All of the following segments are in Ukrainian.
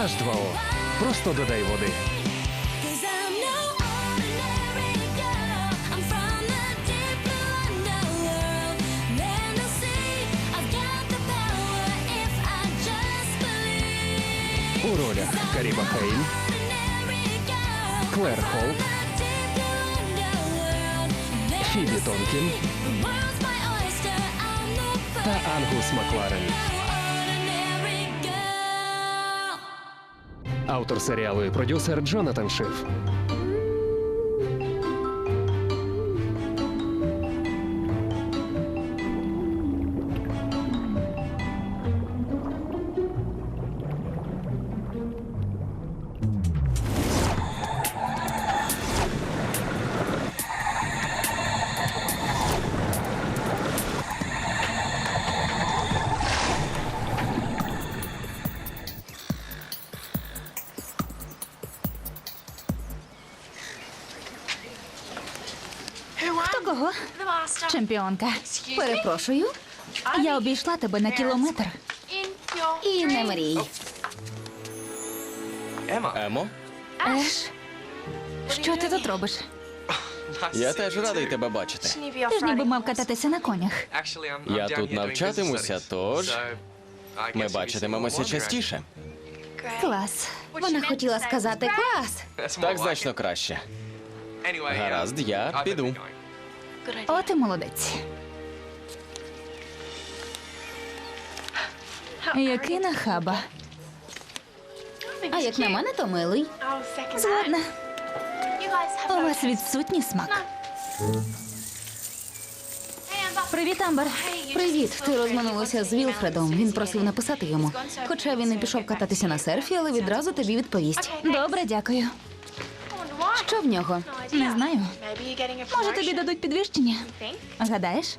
H2O. Просто додай води. У ролях Каріба Хейн. Клер Холт. Men Фібі Тонкін та Ангус Макларен. Автор серіалу і продюсер Джонатан Шиф. Чемпіонка. Перепрошую. Я обійшла тебе на кілометр. І не мрій. Емо, Еш, що ти тут робиш? я теж радий тебе бачити. Ти ж ніби мав кататися на конях. Я тут навчатимуся, тож ми бачитимемося частіше. Клас. Вона хотіла сказати клас. Так значно краще. Гаразд, я піду. О, ти молодець. Який нахаба. А як на мене, то милий. Згодна. У вас відсутній смак. Привіт, Амбер. Привіт, ти розминулася з Вілфредом. Він просив написати йому. Хоча він не пішов кататися на серфі, але відразу тобі відповість. Добре, дякую. Що в нього? Не знаю. Може, тобі дадуть підвищення? Гадаєш?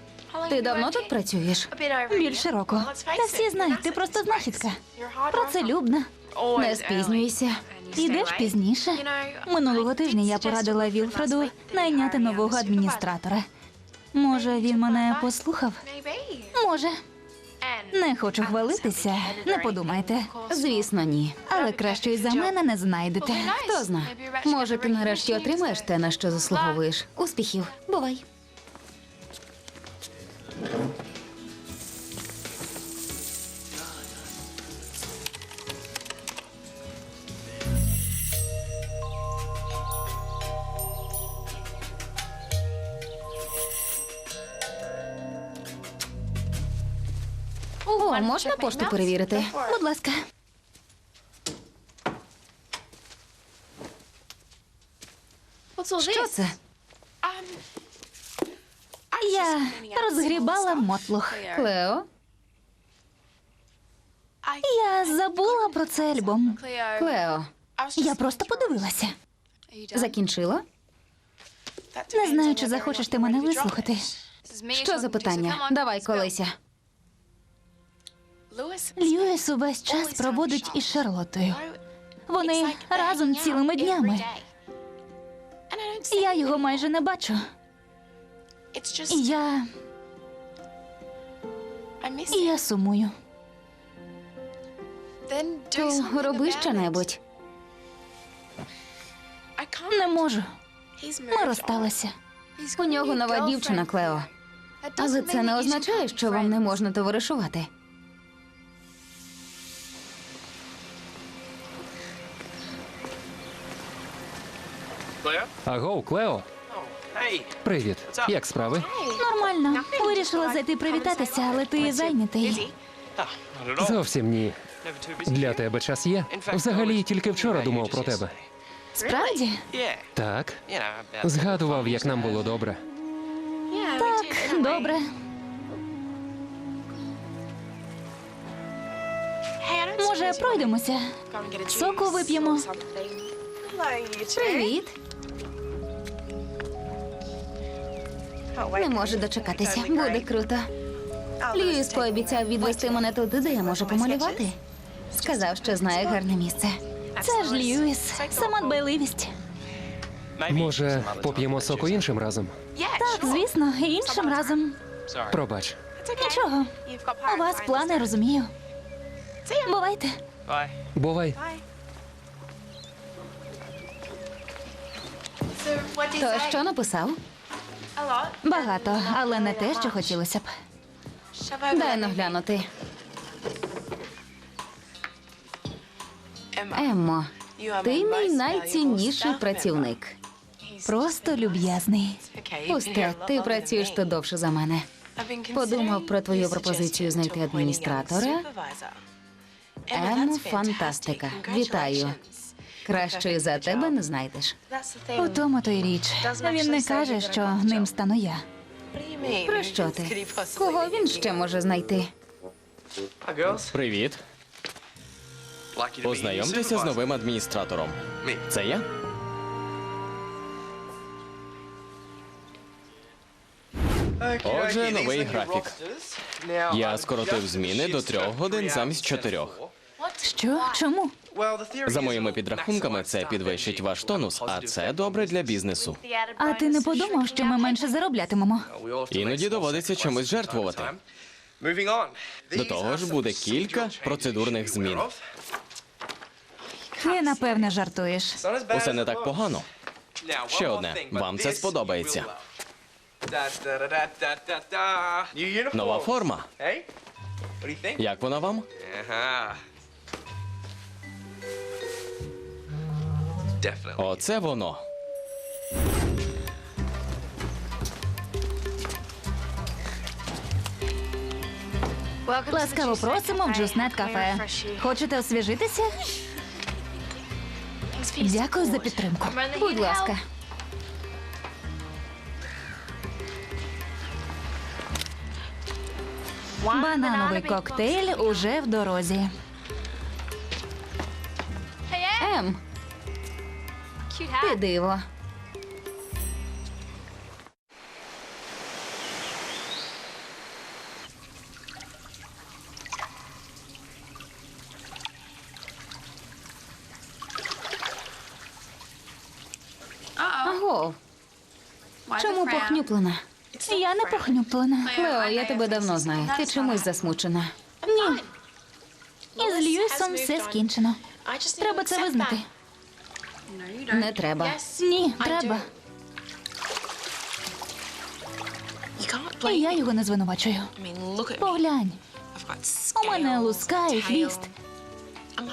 Ти давно тут працюєш? Більше року. Та всі знають, ти просто знахідка. Працелюбна. Не спізнюйся. Йдеш пізніше. Минулого тижня я порадила Вілфреду найняти нового адміністратора. Може, він мене послухав? Може. Не хочу хвалитися, не подумайте. Звісно, ні. Але кращої за мене не знайдете. Хто зна? Може, ти нарешті отримаєш те, на що заслуговуєш. Успіхів. Бувай. О, можна пошту перевірити? Будь ласка, Що це? я розгрібала мотлух. Клео? Я забула про цей альбом. Клео, Я просто подивилася. закінчила? Не знаю, чи захочеш ти мене вислухати. Що за питання? Давай, колися. Льюіс увесь час проводить із Шарлотою. Вони разом цілими днями. Я його майже не бачу. І я. І я сумую. То роби щонебудь. Не можу. Ми розсталися. У нього нова дівчина, Клео. Але це не означає, що вам не можна товаришувати. Агоу, Клео. Привіт. Як справи? Нормально. Вирішила зайти привітатися, але ти зайнятий. Зовсім ні. Для тебе час є. Взагалі тільки вчора думав про тебе. Справді? Так. Згадував, як нам було добре. Так, добре. Може, пройдемося? Соку вип'ємо. Привіт. Не можу дочекатися. Буде круто. Льюіс пообіцяв відвести мене туди, де я можу помалювати. Сказав, що знає гарне місце. Це ж Льюіс. Сама дбайливість. Може, поп'ємо соку іншим разом? Так, звісно, і іншим разом. Пробач. Нічого. У вас плани, розумію. Бувайте. Бувай. То що написав? Багато, але не те, що хотілося б. Дай наглянути. Еммо, ти мій найцінніший працівник. Просто люб'язний. Пусте, ти працюєш тут довше за мене. Подумав про твою пропозицію знайти адміністратора. Емо, фантастика. Вітаю. Кращої за тебе не знайдеш. У тому то й річ. Він не каже, що ним стану я. Про що ти? Кого він ще може знайти? Привіт. Познайомтеся з новим адміністратором. Це я? Отже, новий графік. Я скоротив зміни до трьох годин замість чотирьох. Що? Чому? За моїми підрахунками, це підвищить ваш тонус, а це добре для бізнесу. А ти не подумав, що ми менше зароблятимемо? Іноді доводиться чимось жертвувати. До того ж, буде кілька процедурних змін. Ти напевне жартуєш. Усе не так погано. Ще одне. Вам це сподобається. Нова форма. Як вона вам? Оце воно. Ласкаво просимо в Джуснет кафе. Хочете освіжитися? Дякую за підтримку. Будь ласка. Банановий коктейль уже в дорозі. Ем, ти диво. Аго, чому похнюплена? Я не похнюплена. Лео, я тебе давно знаю. Ти чомусь засмучена. Ні. Із Льюісом все скінчено. Треба це визнати. Не треба. Ні, треба. І я його не звинувачую. Поглянь, у мене луска і хвіст.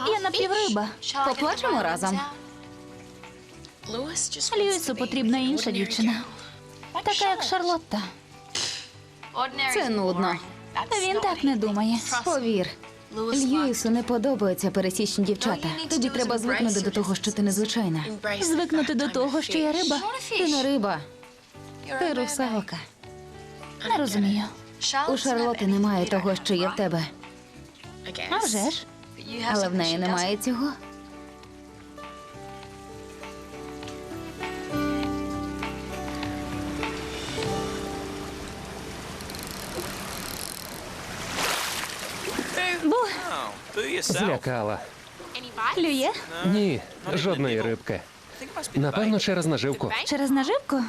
Я напівриба. Поплачемо разом. Льюісу потрібна інша дівчина. Така як Шарлотта. Це нудно. Він так не думає. Повір. Льюісу не подобаються пересічні дівчата. Тобі треба звикнути до того, що ти незвичайна. Звикнути до того, що я риба. Ти не риба, ти русалка. Не розумію. У Шарлоти немає того, що є в тебе, А вже ж. але в неї немає цього. Бу, Злякала. клює Ні, жодної рибки. Напевно, через наживку. через наживку.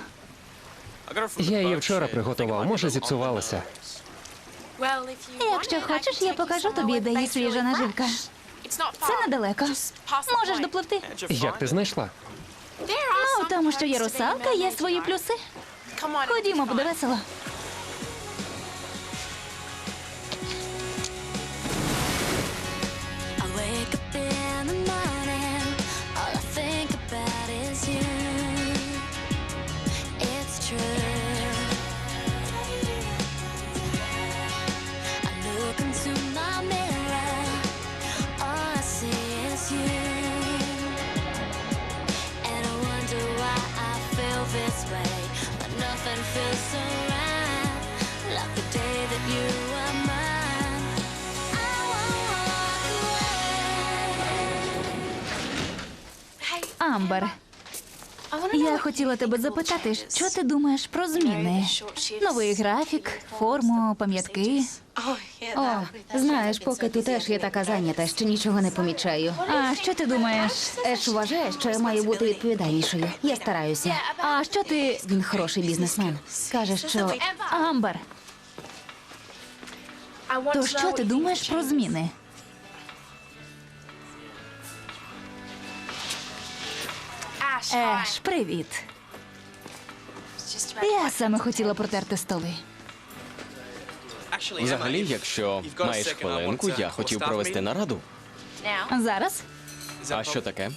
Я її вчора приготував, може зіпсувалася. Якщо хочеш, я покажу тобі, де є свіжа наживка. Це недалеко. Можеш допливти. Як ти знайшла? Ну, у тому, що є русалка, є свої плюси. Ходімо, буде весело. Амбер, я хотіла тебе запитати, що ти думаєш про зміни? Новий графік, форму, пам'ятки. О, знаєш, поки ти теж є така зайнята, що нічого не помічаю. А що ти думаєш? Еш вважає, що я маю бути відповідальнішою. Я стараюся. А що ти. Він хороший бізнесмен. Каже, що Амбер, то що ти думаєш про зміни? Еш, привіт. Я саме хотіла протерти столи. Взагалі, якщо маєш хвилинку, я хотів провести нараду. Зараз А що таке?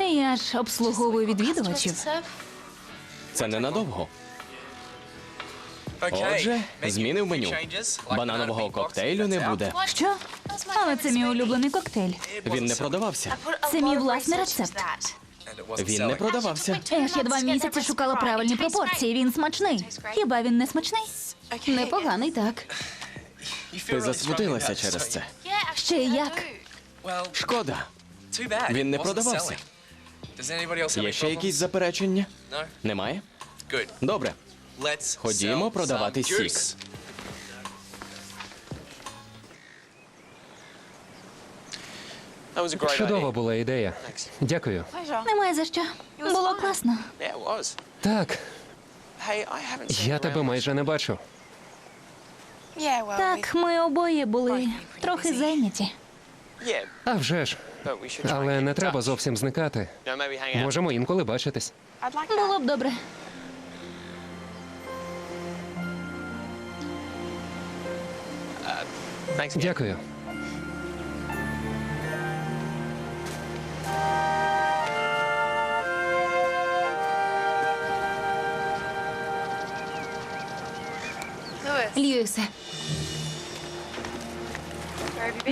я ж обслуговую відвідувачів. Це ненадовго. Отже, зміни в меню. Бананового коктейлю не буде. Що? Але це мій улюблений коктейль. Він не продавався. Це мій власний рецепт. Він не продавався. Еш, я два місяці шукала правильні пропорції. Він смачний. Хіба він не смачний? Непоганий так. Ти засмутилася через це. Ще як? Шкода. Він не продавався. Є ще якісь заперечення? Немає? Добре. Ходімо продавати сік. Чудова була ідея. Дякую. Немає за що. Було класно. Так, я тебе майже не бачу. Так, ми обоє були трохи зайняті. А вже ж. Але не треба зовсім зникати. Можемо інколи бачитись. Було б добре. Дякую.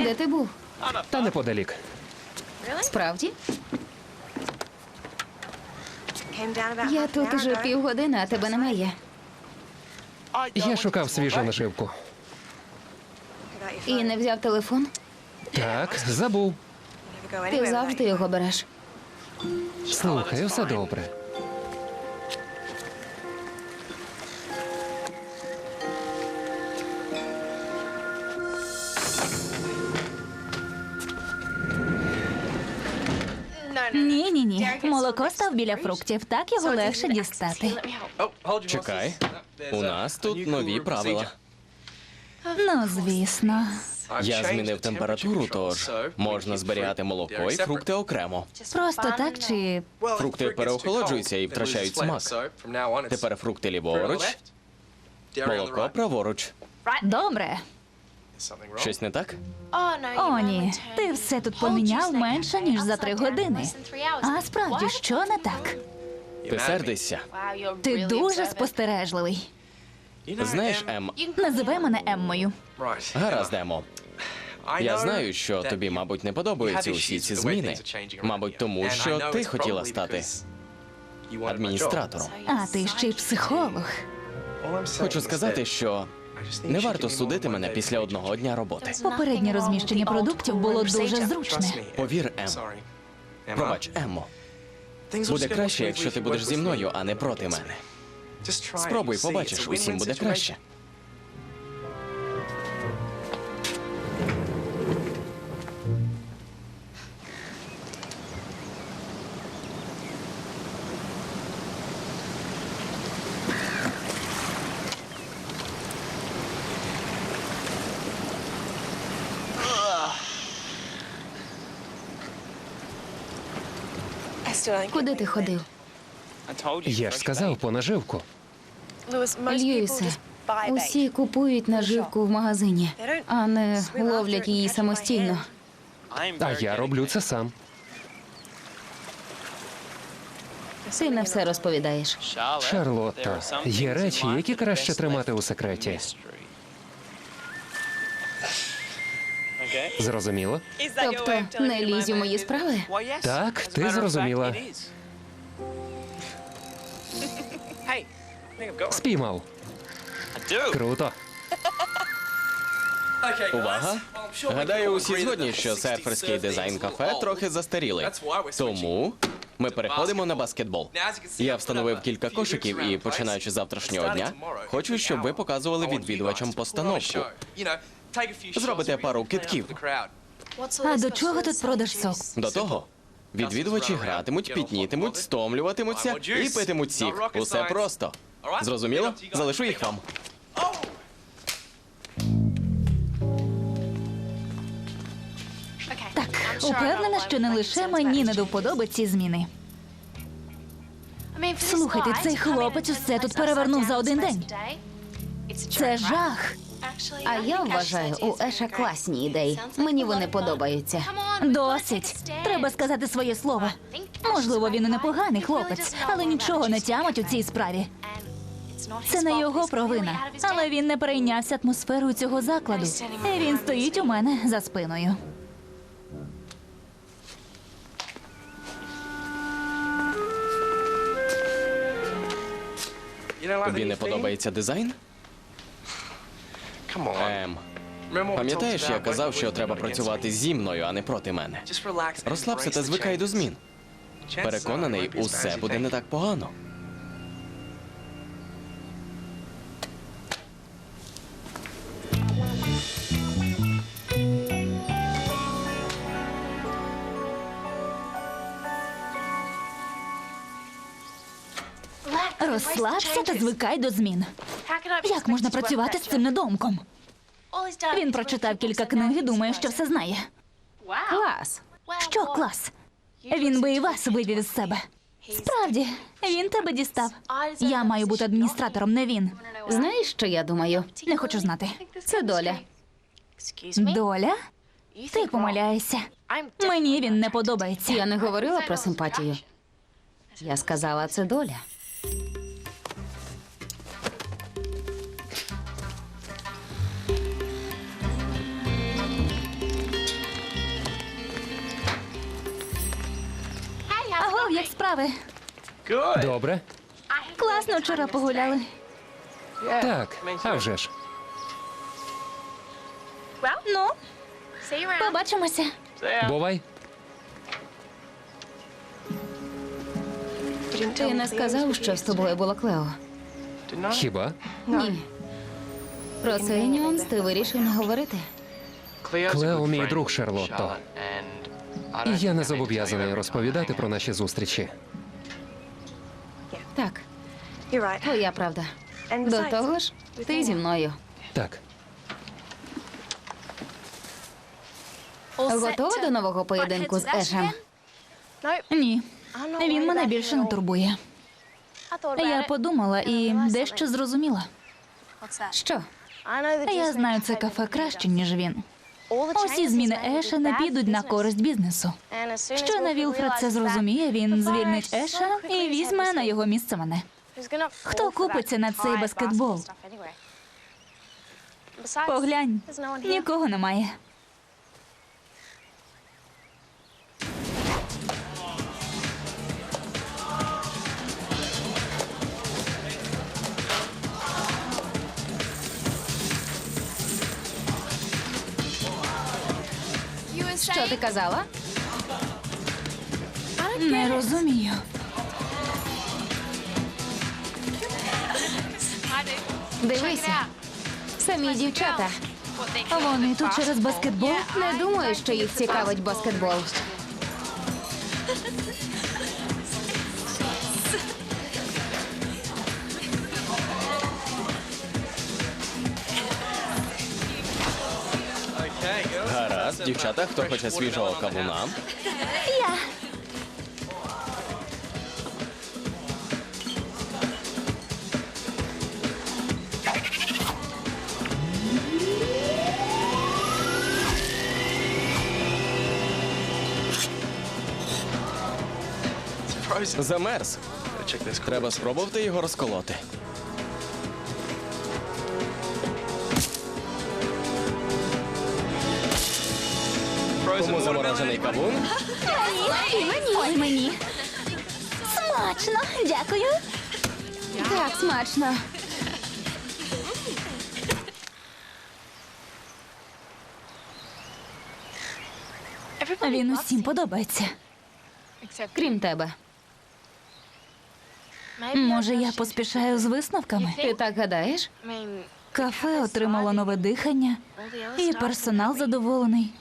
Де ти був? Та неподалік. Справді? Я тут уже півгодини, а тебе немає. Я шукав свіжу нашивку. І не взяв телефон. Так, забув. Ти завжди його береш. Слухай, все добре. Ні, ні, ні. Молоко став біля фруктів. Так його легше дістати. Чекай. У нас тут нові правила. Ну, звісно. Я змінив температуру, тож можна зберігати молоко і фрукти окремо. Просто так чи Фрукти переохолоджуються і втрачають смак. Тепер фрукти ліворуч, молоко праворуч. добре. Щось не так? О, ні. Ти все тут поміняв менше, ніж за три години. А справді, що не так? Ти сердишся. Ти дуже спостережливий. Знаєш, Ем, Називай мене Еммою. гаразд, Емо. Я знаю, що тобі, мабуть, не подобаються усі ці зміни. Мабуть, тому що ти хотіла стати адміністратором. А ти ще й психолог. Хочу сказати, що не варто судити мене після одного дня роботи. Попереднє розміщення продуктів було дуже зручне. Повір, Ем. Пробач, Еммо. Буде краще, якщо ти будеш зі мною, а не проти мене. Спробуй, побачиш, усім буде краще. Куди ти ходив? Я ж сказав по наживку. Льюісе, усі купують наживку в магазині, а не ловлять її самостійно. А я роблю це сам. Ти не все розповідаєш. Шарлотта, є речі, які краще тримати у секреті. Зрозуміло? Тобто не лізь у мої справи? Так, ти зрозуміла. Спіймав. Круто. Увага! Гадаю, усі згодні, що серферський дизайн кафе трохи застарілий. Тому ми переходимо на баскетбол. Я встановив кілька кошиків і, починаючи з завтрашнього дня, хочу, щоб ви показували відвідувачам постановку. Зробите пару китків. А до чого тут продаж сок? До того відвідувачі гратимуть, пітнітимуть, стомлюватимуться і питимуть сік. Усе просто. Зрозуміло? Залишу їх вам. Так, упевнена, що не лише мені не до вподоби ці зміни. Слухайте, цей хлопець усе тут перевернув за один день. Це жах. А я вважаю, у Еша класні ідеї. Мені вони подобаються. Досить. Треба сказати своє слово. Можливо, він і непоганий хлопець, але нічого не тямить у цій справі. Це не його провина, але він не перейнявся атмосферою цього закладу. І він стоїть у мене за спиною. Тобі не подобається дизайн? Ем, пам'ятаєш, я казав, що треба працювати зі мною, а не проти мене. Розслабся та звикай до змін. Переконаний, усе буде не так погано. Розслабся та звикай до змін. Як можна працювати з цим недомком? Він прочитав кілька книг і думає, що все знає. Клас. Що клас? Він би і вас вивів із себе. Справді, він тебе дістав. Я маю бути адміністратором, не він. Знаєш, що я думаю? Не хочу знати. Це доля. Доля? Ти помиляєшся. Мені він не подобається. Я не говорила про симпатію. Я сказала, це доля. Як справи? Добре? Класно вчора погуляли. Так, а вже ж. Ну, побачимося. Бувай. Ти не сказав, що з тобою було Клео? Хіба? Ні. Про цей нюанс ти вирішив не говорити. Клео мій друг Шарлотто. І я не зобов'язаний розповідати про наші зустрічі. Так, твоя правда. До того ж, ти зі мною. Так, Готова до нового поєдинку з Ешем? Ні, він мене більше не турбує. Я подумала і дещо зрозуміла. Що? Я знаю це кафе краще, ніж він. Усі зміни Еша не підуть на користь бізнесу. Щойно Вілфред це зрозуміє, він звільнить Еша і візьме на його місце мене. Хто купиться на цей баскетбол? Поглянь, нікого немає. Що ти казала? Не розумію. Дивися. Самі дівчата. Вони тут через баскетбол. Не думаю, що їх цікавить баскетбол. Дівчата, хто хоче свіжого кавуна? Я. Замерз. Треба спробувати його розколоти. Кому заморожений кавун? І мені. Ой, мені. Смачно, дякую. Так, смачно. Він усім подобається. Крім тебе. Може, я поспішаю з висновками? Ти так гадаєш? Кафе отримало нове дихання, і персонал задоволений.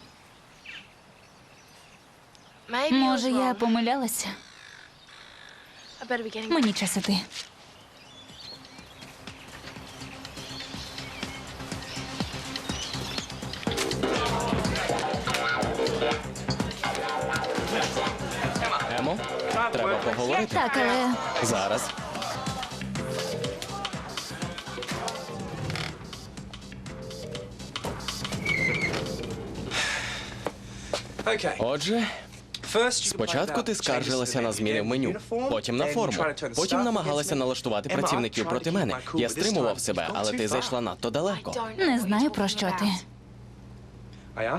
Може, я помилялася? Мені час іти. Емо? Треба поговорити. Так, але Зараз. Отже, Спочатку ти скаржилася на зміни в меню, потім на форму, потім намагалася налаштувати працівників проти мене. Я стримував себе, але ти зайшла надто далеко. не знаю про що ти.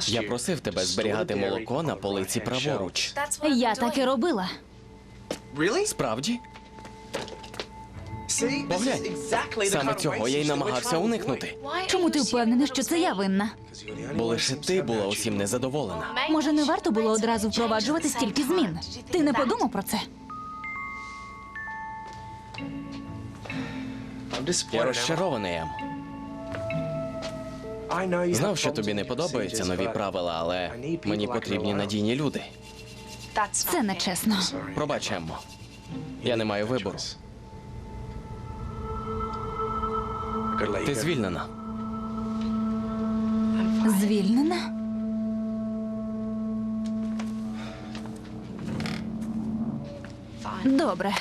я просив тебе зберігати молоко на полиці праворуч. Я так і робила. Справді? Поглянь, саме цього я й намагався уникнути. Чому ти впевнений, що це я винна? Бо лише ти була усім незадоволена. Може, не варто було одразу впроваджувати стільки змін? Ти не подумав про це? Я розчарований, Ем. Знав, що тобі не подобаються нові правила, але мені потрібні надійні люди. Це нечесно. Пробач, Еммо. Я не маю вибору. Ти звільнена. Звільнена? Добре.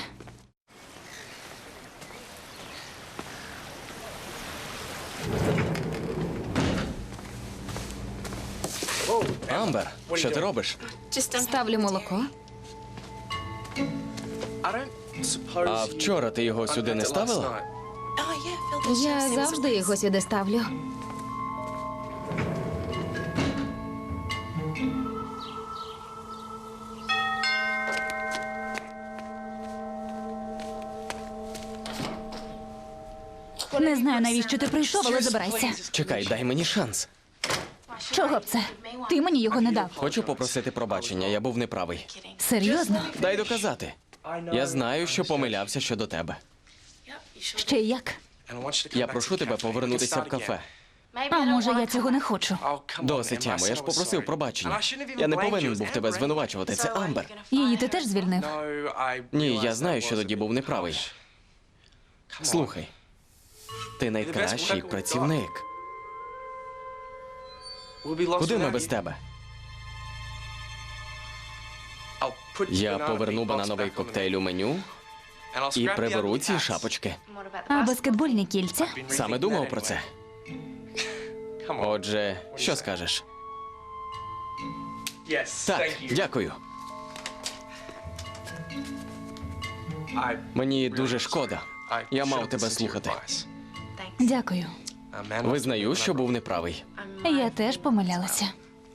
Амбер, що ти робиш? Ставлю молоко. А вчора ти його сюди не ставила? Я завжди його сюди ставлю. Не знаю, навіщо ти прийшов, але забирайся. Чекай, дай мені шанс. Чого б це? Ти мені його не дав. Хочу попросити пробачення, я був неправий. Серйозно? Дай доказати. Я знаю, що помилявся щодо тебе. Ще й як? Я прошу тебе повернутися в кафе. А може, я цього не хочу. Досить, Емо, я ж попросив пробачення. Я не повинен був тебе звинувачувати. Це Амбер. Її ти теж звільнив. Ні, я знаю, що тоді був неправий. Слухай, ти найкращий працівник. Куди ми без тебе? Я поверну банановий коктейль у меню і приберу ці шапочки. А баскетбольні кільця? Саме думав про це. Отже, що скажеш? Так, дякую. Мені дуже шкода. Я мав тебе слухати. Дякую. Визнаю, що був неправий. Я теж помилялася.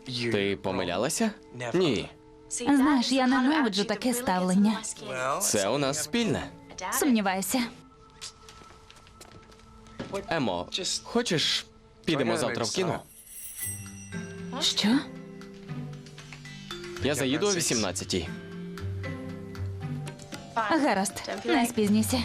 Ти помилялася? Ні. Знаєш, я ненавиджу таке ставлення. Це у нас спільне. Сумніваюся. Емо, хочеш, підемо завтра в кіно? Що? Я заїду о 18-й. Гаразд, не спізнюйся.